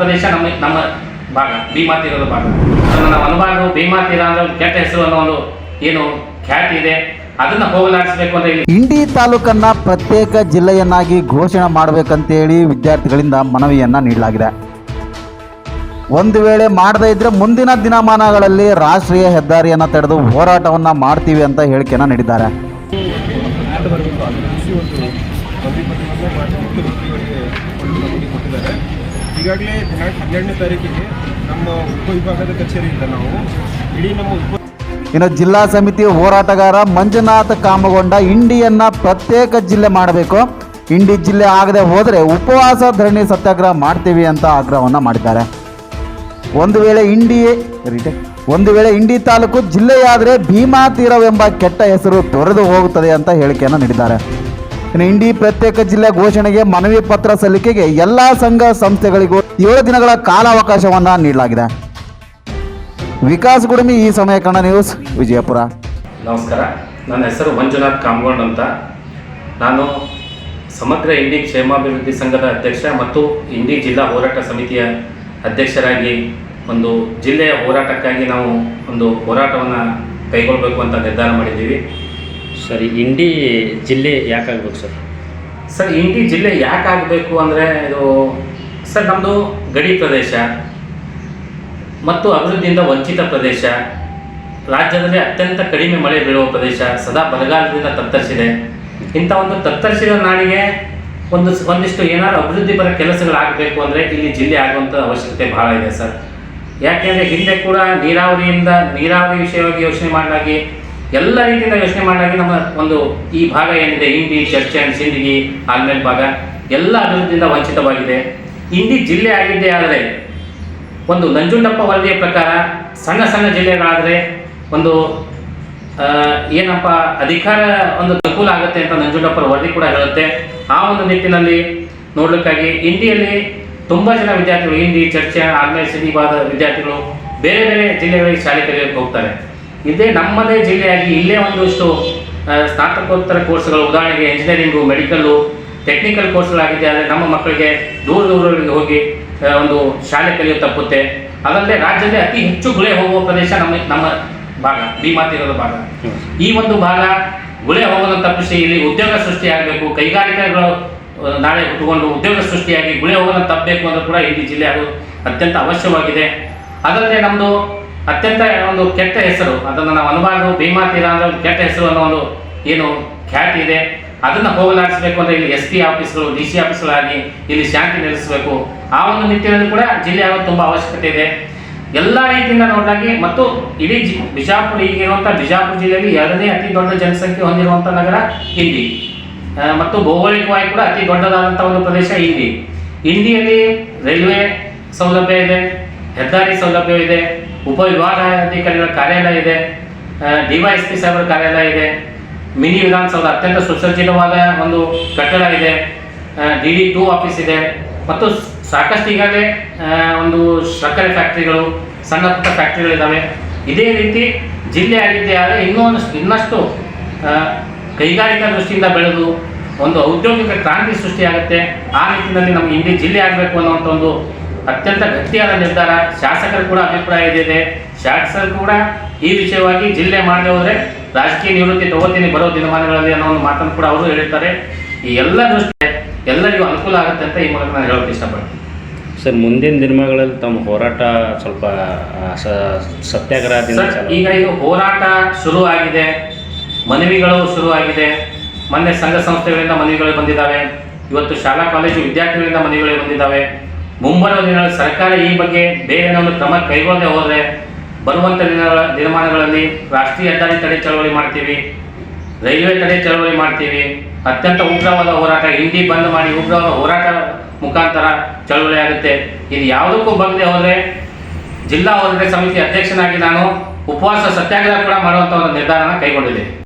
ಪ್ರದೇಶ ನಮ್ಮ ನಮ್ಮ ಭಾಗ ಭೀಮಾ ತೀರದ ಭಾಗ. ಅದನ್ನು ನಾವು ಅನುಭಾಗವು ಭೀಮಾ ತೀರ ಒಂದು ಕೆಟ್ಟ ಹೆಸರು ಅನ್ನೋ ಒಂದು ಏನು ಖ್ಯಾತಿ ಇದೆ. ಅದನ್ನ ಹೋಗಲಾಡಿಸಬೇಕು ಅಂತ ಇಂಡಿ ತಾಲೂಕನ್ನ ಪ್ರತ್ಯೇಕ ಜಿಲ್ಲೆಯನ್ನಾಗಿ ಘೋಷಣೆ ಮಾಡಬೇಕಂತೇಳಿ ವಿದ್ಯಾರ್ಥಿಗಳಿಂದ ಮನವಿಯನ್ನ ನೀಡಲಾಗಿದೆ. ಒಂದು ವೇಳೆ ಮಾಡದೇ ಇದ್ರೆ ಮುಂದಿನ ದಿನಮಾನಗಳಲ್ಲಿ ರಾಷ್ಟ್ರೀಯ ಹೆದ್ದಾರಿಯನ್ನ ತಡೆದು ಹೋರಾಟವನ್ನ ಮಾಡ್ತೀವಿ ಅಂತ ಹೇಳಿಕೆಯನ್ನ ನೀಡಿದ್ದಾರೆ. ಕೊಟ್ಟಿದ್ದಾರೆ ಈಗಾಗಲೇ ದಿನಾಂಕ ಹನ್ನೆರಡನೇ ತಾರೀಕಿಗೆ ನಮ್ಮ ಉಪವಿಭಾಗದ ಕಚೇರಿಯಿಂದ ನಾವು. ಇಡೀ ನಮ್ಮ ಉಪ ಇನ್ನು ಜಿಲ್ಲಾ ಸಮಿತಿ ಹೋರಾಟಗಾರ ಮಂಜುನಾಥ್ ಕಾಮಗೊಂಡ ಇಂಡಿಯನ್ನ ಪ್ರತ್ಯೇಕ ಜಿಲ್ಲೆ ಮಾಡಬೇಕು. ಇಂಡಿ ಜಿಲ್ಲೆ ಆಗದೆ ಹೋದರೆ ಉಪವಾಸ, ಧರಣಿ, ಸತ್ಯಾಗ್ರಹ ಮಾಡ್ತೀವಿ ಅಂತ ಆಗ್ರಹವನ್ನು ಮಾಡಿದ್ದಾರೆ. ಒಂದು ವೇಳೆ ಇಂಡಿಯೇ. ಒಂದು ವೇಳೆ ಇಂಡಿ ತಾಲೂಕು ಜಿಲ್ಲೆಯಾದರೆ ಭೀಮಾ ತೀರವೆಂಬ ಕೆಟ್ಟ ಹೆಸರು ತೊರೆದು ಹೋಗುತ್ತದೆ ಅಂತ ಹೇಳಿಕೆಯನ್ನು ನೀಡಿದ್ದಾರೆ. ಇಂಡಿ ಪ್ರತ್ಯೇಕ ಜಿಲ್ಲೆ ಘೋಷಣೆಗೆ ಮನವಿ ಪತ್ರ ಸಲ್ಲಿಕೆಗೆ ಎಲ್ಲ ಸಂಘ ಸಂಸ್ಥೆಗಳಿಗೂ ಏಳು ದಿನಗಳ ಕಾಲಾವಕಾಶವನ್ನ ನೀಡಲಾಗಿದೆ. ವಿಕಾಸ್ ಗುಡುಮಿ, ಈ ಸಮಯ ಕನ್ನಡ ನ್ಯೂಸ್, ವಿಜಯಪುರ. ನಮಸ್ಕಾರ. ನನ್ನ ಹೆಸರು ಮಂಜುನಾಥ್ ಕಾಮಗೊಂಡ್ ಅಂತ. ನಾನು ಸಮಗ್ರ ಇಂಡಿ ಕ್ಷೇಮಾಭಿವೃದ್ಧಿ ಸಂಘದ ಅಧ್ಯಕ್ಷ ಮತ್ತು ಇಂಡಿ ಜಿಲ್ಲಾ ಹೋರಾಟ ಸಮಿತಿಯ ಅಧ್ಯಕ್ಷರಾಗಿ ಒಂದು ಜಿಲ್ಲೆಯ ಹೋರಾಟಕ್ಕಾಗಿ ನಾವು ಒಂದು ಹೋರಾಟವನ್ನು ಕೈಗೊಳ್ಳಬೇಕು ಅಂತ ನಿರ್ಧಾರ ಮಾಡಿದ್ದೀವಿ. ಸರಿ ಇಂಡಿ ಜಿಲ್ಲೆ ಯಾಕಾಗಬೇಕು ಸರ್? ಸರ್ ಇಂಡಿ ಜಿಲ್ಲೆ ಯಾಕೆ ಆಗಬೇಕು ಅಂದರೆ ಇದು, ಸರ್ ನಮ್ಮದು ಗಡಿ ಪ್ರದೇಶ ಮತ್ತು ಅಭಿವೃದ್ಧಿಯಿಂದ ವಂಚಿತ ಪ್ರದೇಶ. ರಾಜ್ಯದಲ್ಲಿ ಅತ್ಯಂತ ಕಡಿಮೆ ಮಳೆ ಬೀಳುವ ಪ್ರದೇಶ, ಸದಾ ಬರಗಾಲದಿಂದ ತತ್ತರಿಸಿದೆ. ಇಂಥ ಒಂದು ತತ್ತರಿಸಿದ ನಾಡಿಗೆ ಒಂದು ಒಂದಿಷ್ಟು ಏನಾದರೂ ಅಭಿವೃದ್ಧಿ ಪರ ಕೆಲಸಗಳಾಗಬೇಕು ಅಂದರೆ ಇಲ್ಲಿ ಜಿಲ್ಲೆ ಆಗುವಂಥ ಅವಶ್ಯಕತೆ ಬಹಳ ಇದೆ ಸರ್. ಯಾಕೆಂದರೆ ಹಿಂದೆ ಕೂಡ ನೀರಾವರಿಯಿಂದ, ನೀರಾವರಿ ವಿಷಯವಾಗಿ ಯೋಚನೆ ಮಾಡಲಾಗಿ ಎಲ್ಲ ರೀತಿಯಿಂದ ಯೋಚನೆ ಮಾಡಿದಾಗ ನಮ್ಮ ಒಂದು ಈ ಭಾಗ ಏನಿದೆ, ಹಿಂದಿ, ಚರ್ಚೆ ಅಂಡ್ ಸಿಂದಗಿ ಆಲ್ಮೇಲ್ ಭಾಗ, ಎಲ್ಲ ಅಭಿವೃದ್ಧಿಯಿಂದ ವಂಚಿತವಾಗಿದೆ. ಹಿಂದಿ ಜಿಲ್ಲೆ ಆಗಿದ್ದೇ ಆದರೆ, ಒಂದು ನಂಜುಂಡಪ್ಪ ವರದಿಯ ಪ್ರಕಾರ ಸಣ್ಣ ಸಣ್ಣ ಜಿಲ್ಲೆಗಳಾದರೆ ಒಂದು ಏನಪ್ಪ, ಅಧಿಕಾರ ಒಂದು ಅನುಕೂಲ ಆಗುತ್ತೆ ಅಂತ ನಂಜುಂಡಪ್ಪರ ವರದಿ ಕೂಡ ಹೇಳುತ್ತೆ. ಆ ಒಂದು ನಿಟ್ಟಿನಲ್ಲಿ ನೋಡಲಿಕ್ಕಾಗಿ ಹಿಂದಿಯಲ್ಲಿ ತುಂಬ ಜನ ವಿದ್ಯಾರ್ಥಿಗಳು ಹಿಂದಿ, ಚರ್ಚೆ ಆಲ್ಮೇಲ್ ಸಿಂಧಿ ವಿದ್ಯಾರ್ಥಿಗಳು ಬೇರೆ ಬೇರೆ ಜಿಲ್ಲೆಗಳಿಗೆ ಶಾಲೆ ಕಲಿಯೋಕ್ಕೆ ಹೋಗ್ತಾರೆ. ಇದೇ ನಮ್ಮದೇ ಜಿಲ್ಲೆಯಾಗಿ ಇಲ್ಲೇ ಒಂದಷ್ಟು ಸ್ನಾತಕೋತ್ತರ ಕೋರ್ಸ್ಗಳು, ಉದಾಹರಣೆಗೆ ಇಂಜಿನಿಯರಿಂಗು ಮೆಡಿಕಲ್ಲು ಟೆಕ್ನಿಕಲ್ ಕೋರ್ಸ್ಗಳಾಗಿದೆ ಆದರೆ ನಮ್ಮ ಮಕ್ಕಳಿಗೆ ದೂರ ದೂರಗಳಿಗೆ ಹೋಗಿ ಒಂದು ಶಾಲೆ ಕಲಿಯು ತಪ್ಪುತ್ತೆ. ಅದಲ್ಲದೆ ರಾಜ್ಯದಲ್ಲಿ ಅತಿ ಹೆಚ್ಚು ಗುಳೆ ಹೋಗುವ ಪ್ರದೇಶ ನಮ್ಮ ನಮ್ಮ ಭಾಗ ಭೀಮಾ ತೀರದ ಭಾಗ. ಈ ಒಂದು ಭಾಗ ಗುಳೆ ಹೋಗೋದನ್ನು ತಪ್ಪಿಸಿ ಇಲ್ಲಿ ಉದ್ಯೋಗ ಸೃಷ್ಟಿಯಾಗಬೇಕು. ಕೈಗಾರಿಕೆಗಳು ನಾಳೆ ಹುಟ್ಟುಕೊಂಡು ಉದ್ಯೋಗ ಸೃಷ್ಟಿಯಾಗಿ ಗುಳೆ ಹೋಗೋದನ್ನು ತಪ್ಪಬೇಕು ಅನ್ನೋದು ಕೂಡ ಇಲ್ಲಿ ಜಿಲ್ಲೆ ಅದು ಅತ್ಯಂತ ಅವಶ್ಯವಾಗಿದೆ. ಅದಲ್ಲದೆ ನಮ್ಮದು ಅತ್ಯಂತ ಒಂದು ಕೆಟ್ಟ ಹೆಸರು. ಅದನ್ನು ನಾವು ಅನಬಾರ್ದು. ಭೀಮಾ ತೀರ ಅಂದ್ರೆ ಒಂದು ಕೆಟ್ಟ ಹೆಸರು ಅನ್ನೋ ಒಂದು ಏನು ಖ್ಯಾತಿ ಇದೆ. ಅದನ್ನು ಹೋಗಲಾಡಿಸಬೇಕು ಅಂದರೆ ಇಲ್ಲಿ ಎಸ್ ಪಿ ಆಫೀಸ್ಗಳು ಡಿ ಸಿ ಆಫೀಸ್ಗಳಾಗಿ ಇಲ್ಲಿ ಶಾಂತಿ ನೆಲೆಸಬೇಕು. ಆ ಒಂದು ನಿಟ್ಟಿನಲ್ಲಿ ಕೂಡ ಜಿಲ್ಲೆ ಆಗೋದು ತುಂಬ ಅವಶ್ಯಕತೆ ಇದೆ. ಎಲ್ಲ ರೀತಿಯಿಂದ ನೋಡಿದಾಗಿ ಮತ್ತು ಇಡೀ ಜಿ ಬಿಜಾಪುರ ಈಗಿರುವಂಥ ಬಿಜಾಪುರ ಜಿಲ್ಲೆಯಲ್ಲಿ ಎರಡನೇ ಅತಿ ದೊಡ್ಡ ಜನಸಂಖ್ಯೆ ಹೊಂದಿರುವಂಥ ನಗರ ಹಿಂದಿ. ಮತ್ತು ಭೌಗೋಳಿಕವಾಗಿ ಕೂಡ ಅತಿ ದೊಡ್ಡದಾದಂಥ ಒಂದು ಪ್ರದೇಶ ಹಿಂದಿ. ಹಿಂದಿಯಲ್ಲಿ ರೈಲ್ವೆ ಸೌಲಭ್ಯ ಇದೆ, ಹೆದ್ದಾರಿ ಸೌಲಭ್ಯವಿದೆ ಉಪವಿಭಾಗಾಧಿಕಾರಿಗಳ ಕಾರ್ಯಾಲಯ ಇದೆ ಡಿವೈಎಸ್ಪಿ ಸಾಹೇಬರ ಕಾರ್ಯಾಲಯ ಇದೆ, ಮಿನಿ ವಿಧಾನಸೌಧ ಅತ್ಯಂತ ಸುಸಜ್ಜಿತವಾದ ಒಂದು ಕಟ್ಟಡ ಇದೆ ಡಿ ಡಿ ಟೂ ಆಫೀಸ್ ಇದೆ, ಮತ್ತು ಸಾಕಷ್ಟು ಈಗಾಗಲೇ ಒಂದು ಸಕ್ಕರೆ ಫ್ಯಾಕ್ಟ್ರಿಗಳು, ಸಣ್ಣ ಪುಟ್ಟ ಫ್ಯಾಕ್ಟ್ರಿಗಳಿದ್ದಾವೆ ಇದೇ ರೀತಿ ಜಿಲ್ಲೆ ಆಗಿದ್ದೇ ಆದರೆ ಇನ್ನೂ ಇನ್ನಷ್ಟು ಕೈಗಾರಿಕಾ ದೃಷ್ಟಿಯಿಂದ ಬೆಳೆದು ಒಂದು ಔದ್ಯೋಗಿಕ ಕ್ರಾಂತಿ ಸೃಷ್ಟಿಯಾಗುತ್ತೆ. ಆ ನಿಟ್ಟಿನಲ್ಲಿ ನಮ್ಮ ಇಂಡಿ ಜಿಲ್ಲೆ ಆಗಬೇಕು ಅನ್ನುವಂಥ ಒಂದು ಅತ್ಯಂತ ಗಟ್ಟಿಯಾದ ನಿರ್ಧಾರ. ಶಾಸಕರು ಕೂಡ ಅಭಿಪ್ರಾಯ ಇದೆ ಶಾಸಕರು ಕೂಡ ಈ ವಿಷಯವಾಗಿ ಜಿಲ್ಲೆ ಮಾಡದೆ ಹೋದರೆ ರಾಜಕೀಯ ನಿವೃತ್ತಿ ತಗೋತೀನಿ ಬರೋ ದಿನಮಾನಗಳಲ್ಲಿ ಅನ್ನೋ ಒಂದು ಮಾತನ್ನು ಕೂಡ ಅವರು ಹೇಳಿರ್ತಾರೆ. ಈ ಎಲ್ಲ ದೃಷ್ಟಿ ಎಲ್ಲರಿಗೂ ಅನುಕೂಲ ಆಗುತ್ತೆ ಅಂತ ಈ ಮೂಲಕ ನಾನು ಹೇಳೋಕೆ ಇಷ್ಟಪಡ್ತೀನಿ. ಸರ್ ಮುಂದಿನ ದಿನಗಳಲ್ಲಿ ತಮ್ಮ ಹೋರಾಟ ಸ್ವಲ್ಪ ಸತ್ಯಾಗ್ರಹ ಈಗ ಇದು ಹೋರಾಟ ಶುರು ಆಗಿದೆ. ಮನವಿಗಳು ಶುರು ಆಗಿದೆ. ಮೊನ್ನೆ ಸಂಘ ಸಂಸ್ಥೆಗಳಿಂದ ಮನವಿಗಳು ಬಂದಿದ್ದಾವೆ. ಇವತ್ತು ಶಾಲಾ ಕಾಲೇಜು ವಿದ್ಯಾರ್ಥಿಗಳಿಂದ ಮನವಿಗಳು ಬಂದಿದ್ದಾವೆ. ಮುಂಬರುವ ದಿನಗಳಲ್ಲಿ ಸರ್ಕಾರ ಈ ಬಗ್ಗೆ ಒಂದು ಕ್ರಮ ಕೈಗೊಳ್ಳದೆ ಹೋದರೆ ಬರುವಂಥ ದಿನಗಳ ದಿನಮಾನಗಳಲ್ಲಿ ರಾಷ್ಟ್ರೀಯ ಹೆದ್ದಾರಿ ತಡೆ ಚಳವಳಿ ಮಾಡ್ತೀವಿ, ರೈಲ್ವೆ ತಡೆ ಚಳವಳಿ ಮಾಡ್ತೀವಿ, ಅತ್ಯಂತ ಉಗ್ರವಾದ ಹೋರಾಟ, ಹಿಂದಿ ಬಂದ್ ಮಾಡಿ ಉಗ್ರವಾದ ಹೋರಾಟ ಮುಖಾಂತರ ಚಳವಳಿ ಆಗುತ್ತೆ. ಇದು ಯಾವುದಕ್ಕೂ ಬಗ್ಗದೆ ಹೋದರೆ ಜಿಲ್ಲಾ ಹೋರಾಟ ಸಮಿತಿ ಅಧ್ಯಕ್ಷನಾಗಿ ನಾನು ಉಪವಾಸ ಸತ್ಯಾಗ್ರಹ ಕೂಡ ಮಾಡುವಂಥ ಒಂದು ನಿರ್ಧಾರನ ಕೈಗೊಂಡಿದ್ದೇನೆ.